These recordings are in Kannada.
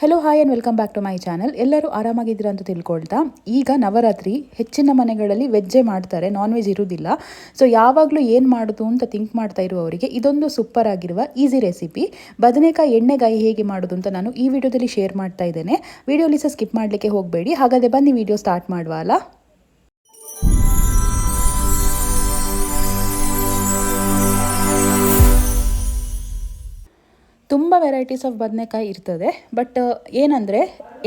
Hello hi and welcome back to my channel ಎಲ್ಲರೂ ಆರಾಮಾಗಿದ್ದೀರಾ ಅಂತ ತಿಳ್ಕೊಳ್ತಾ. ಈಗ ನವರಾತ್ರಿ, ಹೆಚ್ಚಿನ ಮನೆಗಳಲ್ಲಿ ವೆಜ್ಜೇ ಮಾಡ್ತಾರೆ ನಾನ್ ವೆಜ್ ಇರುವುದಿಲ್ಲ. ಸೊ ಯಾವಾಗಲೂ ಏನು ಮಾಡೋದು ಅಂತ ಥಿಂಕ್ ಮಾಡ್ತಾ ಇರುವವರಿಗೆ ಇದೊಂದು ಸೂಪರ್ ಆಗಿರುವ ಈಸಿ ರೆಸಿಪಿ ಬದನೆಕಾಯಿ ಎಣ್ಣೆಗಾಯಿ ಹೇಗೆ ಮಾಡೋದು ಅಂತ ನಾನು ಈ ವಿಡಿಯೋದಲ್ಲಿ ಶೇರ್ ಮಾಡ್ತಾ ಇದ್ದೇನೆ. ವಿಡಿಯೋಲಿ ಸಹ ಸ್ಕಿಪ್ ಮಾಡಲಿಕ್ಕೆ ಹೋಗಬೇಡಿ. ಹಾಗಾದರೆ ಬನ್ನಿ ವಿಡಿಯೋ ಸ್ಟಾರ್ಟ್ ಮಾಡುವ ಅಲ್ಲ? ವೆರೈಟೀಸ್ ಆಫ್ ಬದನೆಕಾಯಿ ಇರ್ತದೆ. ಬಟ್ ಏನಂದರೆ,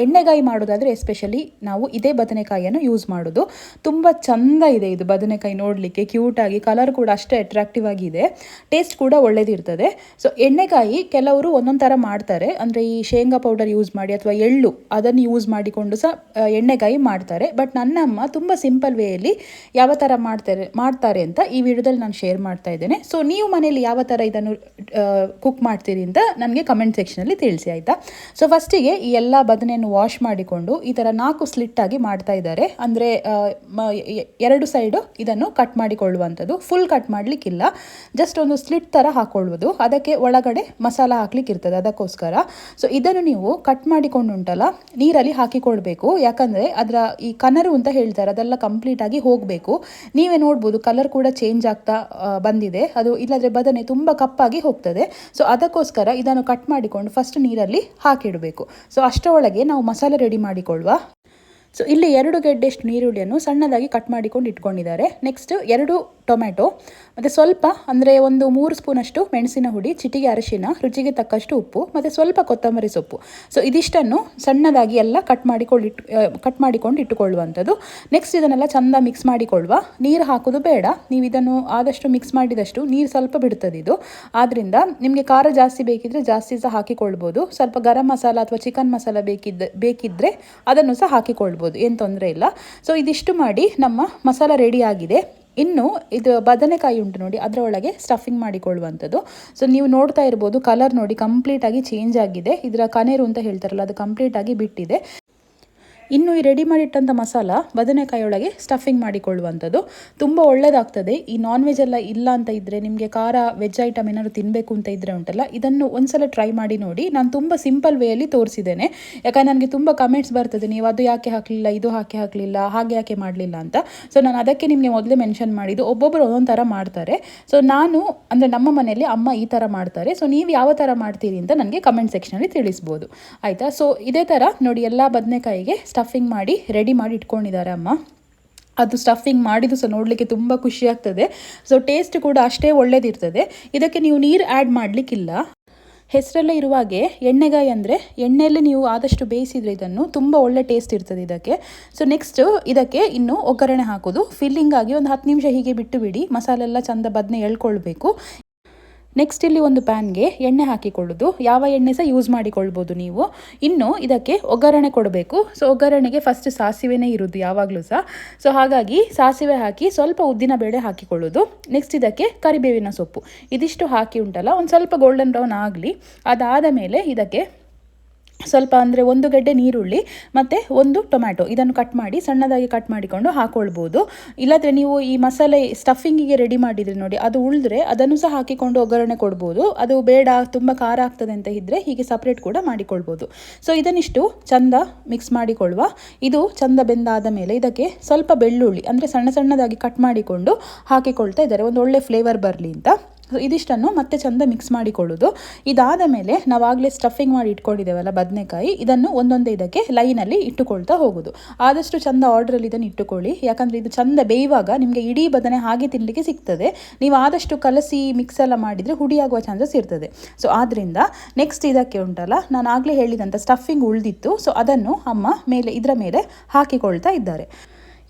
ಎಣ್ಣೆಗಾಯಿ ಮಾಡೋದಾದರೆ ಎಸ್ಪೆಷಲಿ ನಾವು ಇದೇ ಬದನೆಕಾಯಿಯನ್ನು ಯೂಸ್ ಮಾಡೋದು. ತುಂಬ ಚಂದ ಇದೆ ಇದು ಬದನೆಕಾಯಿ ನೋಡಲಿಕ್ಕೆ ಕ್ಯೂಟಾಗಿ ಕಲರ್ ಕೂಡ ಅಷ್ಟೇ ಅಟ್ರಾಕ್ಟಿವ್ ಆಗಿದೆ ಟೇಸ್ಟ್ ಕೂಡ ಒಳ್ಳೇದಿರ್ತದೆ. ಸೊ ಎಣ್ಣೆಕಾಯಿ ಕೆಲವರು ಒಂದೊಂದು ಥರ ಮಾಡ್ತಾರೆ. ಅಂದರೆ ಈ ಶೇಂಗಾ ಪೌಡರ್ ಯೂಸ್ ಮಾಡಿ ಅಥವಾ ಎಳ್ಳು, ಅದನ್ನು ಯೂಸ್ ಮಾಡಿಕೊಂಡು ಸಹ ಎಣ್ಣೆಗಾಯಿ ಮಾಡ್ತಾರೆ. ಬಟ್ ನನ್ನಮ್ಮ ತುಂಬ ಸಿಂಪಲ್ ವೇಯಲ್ಲಿ ಯಾವ ಥರ ಮಾಡ್ತಾರೆ ಮಾಡ್ತಾರೆ ಅಂತ ಈ ವಿಡಿಯೋದಲ್ಲಿ ನಾನು ಶೇರ್ ಮಾಡ್ತಾ ಇದ್ದೇನೆ. ಸೊ ನೀವು ಮನೆಯಲ್ಲಿ ಯಾವ ಥರ ಇದನ್ನು ಕುಕ್ ಮಾಡ್ತೀರಿ ಅಂತ ನನಗೆ ಕಮೆಂಟ್ ಸೆಕ್ಷನಲ್ಲಿ ತಿಳಿಸಿ, ಆಯಿತಾ? ಸೊ ಫಸ್ಟಿಗೆ ಈ ಎಲ್ಲ ಬದನೆಯನ್ನು ವಾಶ್ ಮಾಡಿಕೊಂಡು ಈ ಥರ ನಾಲ್ಕು ಸ್ಲಿಟ್ ಆಗಿ ಮಾಡ್ತಾ ಇದ್ದಾರೆ. ಅಂದರೆ ಎರಡು ಸೈಡು ಇದನ್ನು ಕಟ್ ಮಾಡಿಕೊಳ್ಳುವಂಥದ್ದು. ಫುಲ್ ಕಟ್ ಮಾಡಲಿಕ್ಕಿಲ್ಲ. ಜಸ್ಟ್ ಒಂದು ಸ್ಲಿಟ್ ಥರ ಹಾಕೊಳ್ಳುವುದು. ಅದಕ್ಕೆ ಒಳಗಡೆ ಮಸಾಲ ಹಾಕ್ಲಿಕ್ಕೆ ಇರ್ತದೆ ಅದಕ್ಕೋಸ್ಕರ. ಸೊ ಇದನ್ನು ನೀವು ಕಟ್ ಮಾಡಿಕೊಂಡು ಉಂಟಲ್ಲ ನೀರಲ್ಲಿ ಹಾಕಿಕೊಳ್ಬೇಕು. ಯಾಕಂದರೆ ಅದರ ಈ ಕನರು ಅಂತ ಹೇಳ್ತಾರೆ, ಅದೆಲ್ಲ ಕಂಪ್ಲೀಟ್ ಆಗಿ ಹೋಗಬೇಕು. ನೀವೇ ನೋಡ್ಬೋದು ಕಲರ್ ಕೂಡ ಚೇಂಜ್ ಆಗ್ತಾ ಬಂದಿದೆ. ಅದು ಇಲ್ಲದ್ರೆ ಬದನೆ ತುಂಬ ಕಪ್ಪಾಗಿ ಹೋಗ್ತದೆ. ಸೊ ಅದಕ್ಕೋಸ್ಕರ ಇದನ್ನು ಕಟ್ ಮಾಡಿಕೊಂಡು ಫಸ್ಟ್ ನೀರಲ್ಲಿ ಹಾಕಿಡಬೇಕು. ಸೊ ಅಷ್ಟರೊಳಗೆ ನಾವು ಮಸಾಲೆ ರೆಡಿ ಮಾಡಿಕೊಳ್ಳುವ. ಸೊ ಇಲ್ಲಿ ಎರಡು ಗೆಡ್ಡೆಷ್ಟು ನೀರುಳ್ಳಿಯನ್ನು ಸಣ್ಣದಾಗಿ ಕಟ್ ಮಾಡಿಕೊಂಡು ಇಟ್ಕೊಂಡಿದ್ದಾರೆ. ನೆಕ್ಸ್ಟ್ ಎರಡು ಟೊಮೆಟೊ ಮತ್ತು ಸ್ವಲ್ಪ ಅಂದರೆ ಒಂದು ಮೂರು ಸ್ಪೂನಷ್ಟು ಮೆಣಸಿನ ಹುಡಿ, ಚಿಟಿಗೆ ಅರಿಶಿನ, ರುಚಿಗೆ ತಕ್ಕಷ್ಟು ಉಪ್ಪು, ಮತ್ತು ಸ್ವಲ್ಪ ಕೊತ್ತಂಬರಿ ಸೊಪ್ಪು. ಸೊ ಇದಿಷ್ಟನ್ನು ಸಣ್ಣದಾಗಿ ಎಲ್ಲ ಕಟ್ ಮಾಡಿಕೊಂಡು ಕಟ್ ಮಾಡಿಕೊಂಡು ಇಟ್ಟುಕೊಳ್ಳುವಂಥದ್ದು. ನೆಕ್ಸ್ಟ್ ಇದನ್ನೆಲ್ಲ ಚಂದ ಮಿಕ್ಸ್ ಮಾಡಿಕೊಳ್ಳುವ. ನೀರು ಹಾಕೋದು ಬೇಡ. ನೀವು ಇದನ್ನು ಆದಷ್ಟು ಮಿಕ್ಸ್ ಮಾಡಿದಷ್ಟು ನೀರು ಸ್ವಲ್ಪ ಬಿಡ್ತದೆ ಇದು. ಆದ್ದರಿಂದ ನಿಮಗೆ ಖಾರ ಜಾಸ್ತಿ ಬೇಕಿದ್ರೆ ಜಾಸ್ತಿ ಸಹ ಹಾಕಿಕೊಳ್ಬೋದು. ಸ್ವಲ್ಪ ಗರಂ ಮಸಾಲ ಅಥವಾ ಚಿಕನ್ ಮಸಾಲ ಬೇಕಿದ್ದ ಬೇಕಿದ್ದರೆ ಅದನ್ನು ಸಹ ಹಾಕಿಕೊಳ್ಬೋದು. ಏನು ತೊಂದರೆ ಇಲ್ಲ. ಸೊ ಇದಿಷ್ಟು ಮಾಡಿ ನಮ್ಮ ಮಸಾಲ ರೆಡಿ ಆಗಿದೆ. ಇನ್ನು ಇದು ಬದನೆಕಾಯಿ ಉಂಟು ನೋಡಿ ಅದರೊಳಗೆ ಸ್ಟಫಿಂಗ್ ಮಾಡಿಕೊಳ್ಳುವಂಥದ್ದು. ಸೊ ನೀವು ನೋಡ್ತಾ ಇರ್ಬೋದು ಕಲರ್ ನೋಡಿ ಕಂಪ್ಲೀಟಾಗಿ ಚೇಂಜ್ ಆಗಿದೆ. ಇದರ ಕನೇರು ಅಂತ ಹೇಳ್ತಾರಲ್ಲ, ಅದು ಕಂಪ್ಲೀಟಾಗಿ ಬಿಟ್ಟಿದೆ. ಇನ್ನು ಈ ರೆಡಿ ಮಾಡಿಟ್ಟಂಥ ಮಸಾಲ ಬದನೆಕಾಯಿಯೊಳಗೆ ಸ್ಟಫಿಂಗ್ ಮಾಡಿಕೊಳ್ಳುವಂಥದ್ದು. ತುಂಬ ಒಳ್ಳೆಯದಾಗ್ತದೆ ಈ ನಾನ್ ವೆಜ್ ಎಲ್ಲ ಇಲ್ಲ ಅಂತ ಇದ್ದರೆ ನಿಮಗೆ ಖಾರ ವೆಜ್ ಐಟಮ್ ಏನಾದ್ರು ತಿನ್ನಬೇಕು ಅಂತ ಇದ್ದರೆ ಉಂಟಲ್ಲ, ಇದನ್ನು ಒಂದ್ಸಲ ಟ್ರೈ ಮಾಡಿ ನೋಡಿ. ನಾನು ತುಂಬ ಸಿಂಪಲ್ ವೇಯಲ್ಲಿ ತೋರಿಸಿದ್ದೇನೆ. ಯಾಕಂದ್ರೆ ನನಗೆ ತುಂಬ ಕಮೆಂಟ್ಸ್ ಬರ್ತದೆ, ನೀವು ಅದು ಯಾಕೆ ಹಾಕಲಿಲ್ಲ, ಇದು ಹಾಕಿ ಹಾಕಲಿಲ್ಲ, ಹಾಗೆ ಯಾಕೆ ಮಾಡಲಿಲ್ಲ ಅಂತ. ಸೊ ನಾನು ಅದಕ್ಕೆ ನಿಮಗೆ ಮೊದಲೇ ಮೆನ್ಷನ್ ಮಾಡಿದ್ದು. ಒಬ್ಬೊಬ್ಬರು ಒಂದೊಂದು ಥರ ಮಾಡ್ತಾರೆ. ಸೊ ನಾನು, ಅಂದರೆ ನಮ್ಮ ಮನೆಯಲ್ಲಿ ಅಮ್ಮ ಈ ಥರ ಮಾಡ್ತಾರೆ. ಸೊ ನೀವು ಯಾವ ಥರ ಮಾಡ್ತೀರಿ ಅಂತ ನನಗೆ ಕಮೆಂಟ್ ಸೆಕ್ಷನಲ್ಲಿ ತಿಳಿಸ್ಬೋದು. ಆಯಿತಾ? ಸೊ ಇದೇ ಥರ ನೋಡಿ ಎಲ್ಲ ಬದನೆಕಾಯಿಗೆ ಸ್ಟಫಿಂಗ್ ಮಾಡಿ ರೆಡಿ ಮಾಡಿ ಇಟ್ಕೊಂಡಿದ್ದಾರೆ ಅಮ್ಮ. ಅದು ಸ್ಟಫಿಂಗ್ ಮಾಡಿದ್ದು ಸಹ ನೋಡಲಿಕ್ಕೆ ತುಂಬ ಖುಷಿ ಆಗ್ತದೆ. ಸೊ ಟೇಸ್ಟ್ ಕೂಡ ಅಷ್ಟೇ ಒಳ್ಳೇದಿರ್ತದೆ. ಇದಕ್ಕೆ ನೀವು ನೀರು ಆ್ಯಡ್ ಮಾಡಲಿಕ್ಕಿಲ್ಲ. ಹೆಸರೆಲ್ಲ ಇರುವಾಗೆ ಎಣ್ಣೆಗಾಯಿ ಅಂದರೆ ಎಣ್ಣೆಯಲ್ಲಿ ನೀವು ಆದಷ್ಟು ಬೇಯಿಸಿದರೆ ಇದನ್ನು ತುಂಬ ಒಳ್ಳೆ ಟೇಸ್ಟ್ ಇರ್ತದೆ ಇದಕ್ಕೆ. ಸೊ ನೆಕ್ಸ್ಟ್ ಇದಕ್ಕೆ ಇನ್ನು ಒಗ್ಗರಣೆ ಹಾಕೋದು. ಫಿಲ್ಲಿಂಗಾಗಿ ಒಂದು ಹತ್ತು ನಿಮಿಷ ಹೀಗೆ ಬಿಟ್ಟು ಬಿಡಿ. ಮಸಾಲೆ ಎಲ್ಲ ಚಂದ ಬದನೆ ಎಳ್ಕೊಳ್ಬೇಕು. ನೆಕ್ಸ್ಟ್ ಇಲ್ಲಿ ಒಂದು ಪ್ಯಾನ್ಗೆ ಎಣ್ಣೆ ಹಾಕಿಕೊಳ್ಳೋದು. ಯಾವ ಎಣ್ಣೆ ಸಹ ಯೂಸ್ ಮಾಡಿಕೊಳ್ಬೋದು ನೀವು. ಇನ್ನು ಇದಕ್ಕೆ ಒಗ್ಗರಣೆ ಕೊಡಬೇಕು. ಸೊ ಒಗ್ಗರಣೆಗೆ ಫಸ್ಟ್ ಸಾಸಿವೆನೇ ಇರೋದು ಯಾವಾಗಲೂ ಸಹ. ಸೊ ಹಾಗಾಗಿ ಸಾಸಿವೆ ಹಾಕಿ ಸ್ವಲ್ಪ ಉದ್ದಿನ ಬೇಳೆ ಹಾಕಿಕೊಳ್ಳೋದು. ನೆಕ್ಸ್ಟ್ ಇದಕ್ಕೆ ಕರಿಬೇವಿನ ಸೊಪ್ಪು. ಇದಿಷ್ಟು ಹಾಕಿ ಉಂಟಲ್ಲ, ಒಂದು ಸ್ವಲ್ಪ ಗೋಲ್ಡನ್ ಬ್ರೌನ್ ಆಗಲಿ. ಅದಾದ ಮೇಲೆ ಇದಕ್ಕೆ ಸ್ವಲ್ಪ ಅಂದರೆ ಒಂದು ಗಡ್ಡೆ ನೀರುಳ್ಳಿ ಮತ್ತು ಒಂದು ಟೊಮ್ಯಾಟೊ. ಇದನ್ನು ಕಟ್ ಮಾಡಿ, ಸಣ್ಣದಾಗಿ ಕಟ್ ಮಾಡಿಕೊಂಡು ಹಾಕೊಳ್ಬೋದು. ಇಲ್ಲಾದರೆ ನೀವು ಈ ಮಸಾಲೆ ಸ್ಟಫಿಂಗಿಗೆ ರೆಡಿ ಮಾಡಿದರೆ ನೋಡಿ, ಅದು ಉಳಿದ್ರೆ ಅದನ್ನು ಸಹ ಹಾಕಿಕೊಂಡು ಒಗ್ಗರಣೆ ಕೊಡ್ಬೋದು. ಅದು ಬೇಡ, ತುಂಬ ಖಾರ ಆಗ್ತದೆ ಅಂತ ಇದ್ದರೆ ಹೀಗೆ ಸಪ್ರೇಟ್ ಕೂಡ ಮಾಡಿಕೊಳ್ಬೋದು. ಸೊ ಇದನ್ನಿಷ್ಟು ಚಂದ ಮಿಕ್ಸ್ ಮಾಡಿಕೊಳ್ಳುವ. ಇದು ಚಂದ ಬೆಂದಾದ ಮೇಲೆ ಇದಕ್ಕೆ ಸ್ವಲ್ಪ ಬೆಳ್ಳುಳ್ಳಿ, ಅಂದರೆ ಸಣ್ಣ ಸಣ್ಣದಾಗಿ ಕಟ್ ಮಾಡಿಕೊಂಡು ಹಾಕಿಕೊಳ್ತಾ ಇದ್ದಾರೆ. ಒಂದು ಒಳ್ಳೆ ಫ್ಲೇವರ್ ಬರಲಿ ಅಂತ. ಇದಿಷ್ಟನ್ನು ಮತ್ತೆ ಚಂದ ಮಿಕ್ಸ್ ಮಾಡಿಕೊಳ್ಳೋದು. ಇದಾದ ಮೇಲೆ ನಾವಾಗಲೇ ಸ್ಟಫಿಂಗ್ ಮಾಡಿ ಇಟ್ಕೊಂಡಿದ್ದೇವಲ್ಲ ಬದನೆಕಾಯಿ, ಇದನ್ನು ಒಂದೊಂದೇ ಇದಕ್ಕೆ ಲೈನಲ್ಲಿ ಇಟ್ಟುಕೊಳ್ತಾ ಹೋಗೋದು. ಆದಷ್ಟು ಚಂದ ಆರ್ಡ್ರಲ್ಲಿ ಇದನ್ನು ಇಟ್ಟುಕೊಳ್ಳಿ. ಯಾಕಂದರೆ ಇದು ಚಂದ ಬೇಯುವಾಗ ನಿಮಗೆ ಇಡೀ ಬದನೆ ಹಾಗೆ ತಿನ್ನಲಿಕ್ಕೆ ಸಿಗ್ತದೆ. ನೀವು ಆದಷ್ಟು ಕಲಸಿ ಮಿಕ್ಸ್ ಎಲ್ಲ ಮಾಡಿದರೆ ಹುಡಿಯಾಗುವ ಚಾನ್ಸಸ್ ಇರ್ತದೆ. ಸೊ ಆದ್ದರಿಂದ ನೆಕ್ಸ್ಟ್ ಇದಕ್ಕೆ ಉಂಟಲ್ಲ, ನಾನು ಆಗಲೇ ಹೇಳಿದಂಥ ಸ್ಟಫಿಂಗ್ ಉಳಿದಿತ್ತು. ಸೊ ಅದನ್ನು ಅಮ್ಮ ಮೇಲೆ, ಇದರ ಮೇಲೆ ಹಾಕಿಕೊಳ್ತಾ ಇದ್ದಾರೆ.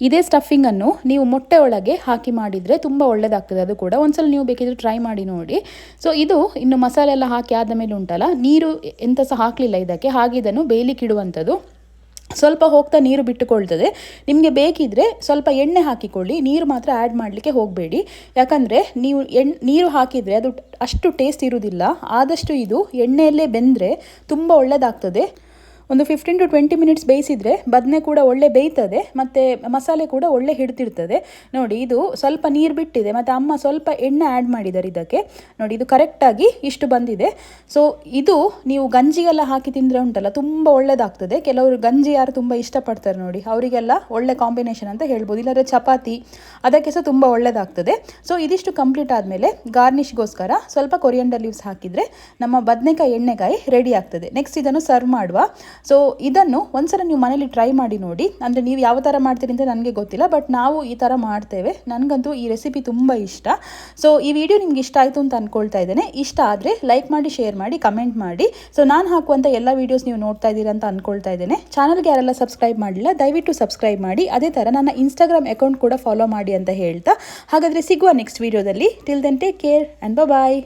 ಇದೇ ಸ್ಟಫಿಂಗನ್ನು ನೀವು ಮೊಟ್ಟೆ ಒಳಗೆ ಹಾಕಿ ಮಾಡಿದರೆ ತುಂಬ ಒಳ್ಳೆಯದಾಗ್ತದೆ ಅದು ಕೂಡ ಒಂದ್ಸಲ ನೀವು ಬೇಕಿದ್ರೆ ಟ್ರೈ ಮಾಡಿ ನೋಡಿ. ಸೊ ಇದು ಇನ್ನು ಮಸಾಲೆ ಎಲ್ಲ ಹಾಕಿ ಆದ ಮೇಲೆ ಉಂಟಲ್ಲ, ನೀರು ಎಂತ ಸಹ ಹಾಕಲಿಲ್ಲ ಇದಕ್ಕೆ. ಹಾಗೆ ಇದನ್ನು ಬೇಯಲಿಕ್ಕೆ ಇಡುವಂಥದ್ದು. ಸ್ವಲ್ಪ ಹೋಗ್ತಾ ನೀರು ಬಿಟ್ಟುಕೊಳ್ತದೆ. ನಿಮಗೆ ಬೇಕಿದ್ರೆ ಸ್ವಲ್ಪ ಎಣ್ಣೆ ಹಾಕಿಕೊಳ್ಳಿ. ನೀರು ಮಾತ್ರ ಆ್ಯಡ್ ಮಾಡಲಿಕ್ಕೆ ಹೋಗಬೇಡಿ. ಯಾಕಂದರೆ ನೀವು ಎಣ್, ನೀರು ಹಾಕಿದರೆ ಅದು ಅಷ್ಟು ಟೇಸ್ಟ್ ಇರುವುದಿಲ್ಲ. ಆದಷ್ಟು ಇದು ಎಣ್ಣೆಯಲ್ಲೇ ಬೆಂದರೆ ತುಂಬ ಒಳ್ಳೆಯದಾಗ್ತದೆ ಒಂದು ಫಿಫ್ಟೀನ್ ಟು ಟ್ವೆಂಟಿ ಮಿನಿಟ್ಸ್ ಬೇಯಿಸಿದರೆ ಬದನೆ ಕೂಡ ಒಳ್ಳೆ ಬೇಯ್ತದೆ, ಮತ್ತು ಮಸಾಲೆ ಕೂಡ ಒಳ್ಳೆ ಹಿಡ್ತಿರ್ತದೆ. ನೋಡಿ, ಇದು ಸ್ವಲ್ಪ ನೀರು ಬಿಟ್ಟಿದೆ, ಮತ್ತು ಅಮ್ಮ ಸ್ವಲ್ಪ ಎಣ್ಣೆ ಆ್ಯಡ್ ಮಾಡಿದ್ದಾರೆ ಇದಕ್ಕೆ. ನೋಡಿ, ಇದು ಕರೆಕ್ಟಾಗಿ ಇಷ್ಟು ಬಂದಿದೆ. ಸೊ ಇದು ನೀವು ಗಂಜಿಗೆಲ್ಲ ಹಾಕಿ ತಿಂದರೆ ಉಂಟಲ್ಲ, ತುಂಬ ಒಳ್ಳೆಯದಾಗ್ತದೆ ಕೆಲವರು ಗಂಜಿ ಯಾರು ತುಂಬ ಇಷ್ಟಪಡ್ತಾರೆ ನೋಡಿ, ಅವರಿಗೆಲ್ಲ ಒಳ್ಳೆ ಕಾಂಬಿನೇಷನ್ ಅಂತ ಹೇಳ್ಬೋದು. ಇಲ್ಲಾಂದರೆ ಚಪಾತಿ, ಅದಕ್ಕೆ ಸಹ ತುಂಬ ಒಳ್ಳೆಯದಾಗ್ತದೆ ಸೊ ಇದಿಷ್ಟು ಕಂಪ್ಲೀಟ್ ಆದಮೇಲೆ ಗಾರ್ನಿಷ್ಗೋಸ್ಕರ ಸ್ವಲ್ಪ ಕೊರಿಯಂಡರ್ ಲೀವ್ಸ್ ಹಾಕಿದರೆ ನಮ್ಮ ಬದನೆಕಾಯಿ, ಎಣ್ಣೆಕಾಯಿ ರೆಡಿ ಆಗ್ತದೆ. ನೆಕ್ಸ್ಟ್ ಇದನ್ನು ಸರ್ವ್ ಮಾಡುವ. ಸೊ ಇದನ್ನು ಒಂದ್ಸಲ ನೀವು ಮನೇಲಿ ಟ್ರೈ ಮಾಡಿ ನೋಡಿ. ಅಂದರೆ ನೀವು ಯಾವ ಥರ ಮಾಡ್ತೀರಿ ಅಂತ ನನಗೆ ಗೊತ್ತಿಲ್ಲ ಬಟ್ ನಾವು ಈ ಥರ ಮಾಡ್ತೇವೆ. ನನಗಂತೂ ಈ ರೆಸಿಪಿ ತುಂಬ ಇಷ್ಟ. ಸೊ ಈ ವಿಡಿಯೋ ನಿಮ್ಗೆ ಇಷ್ಟ ಆಯಿತು ಅಂತ ಅಂದ್ಕೊಳ್ತಾ ಇದ್ದೇನೆ. ಇಷ್ಟ ಆದರೆ ಲೈಕ್ ಮಾಡಿ ಶೇರ್ ಮಾಡಿ ಕಮೆಂಟ್ ಮಾಡಿ. ಸೊ ನಾನು ಹಾಕುವಂಥ ಎಲ್ಲ ವೀಡಿಯೋಸ್ ನೀವು ನೋಡ್ತಾ ಇದ್ದೀರಾ ಅಂತ ಅಂದ್ಕೊಳ್ತಾ ಇದ್ದೇನೆ. ಚಾನಲ್ಗೆ ಯಾರೆಲ್ಲ ಸಬ್ಸ್ಕ್ರೈಬ್ ಮಾಡಲಿಲ್ಲ, ದಯವಿಟ್ಟು ಸಬ್ಸ್ಕ್ರೈಬ್ ಮಾಡಿ. ಅದೇ ಥರ ನನ್ನ ಇನ್ಸ್ಟಾಗ್ರಾಮ್ ಅಕೌಂಟ್ ಕೂಡ ಫಾಲೋ ಮಾಡಿ ಅಂತ ಹೇಳ್ತಾ. ಹಾಗಾದರೆ ಸಿಗುವ ನೆಕ್ಸ್ಟ್ ವೀಡಿಯೋದಲ್ಲಿ till then take care and bye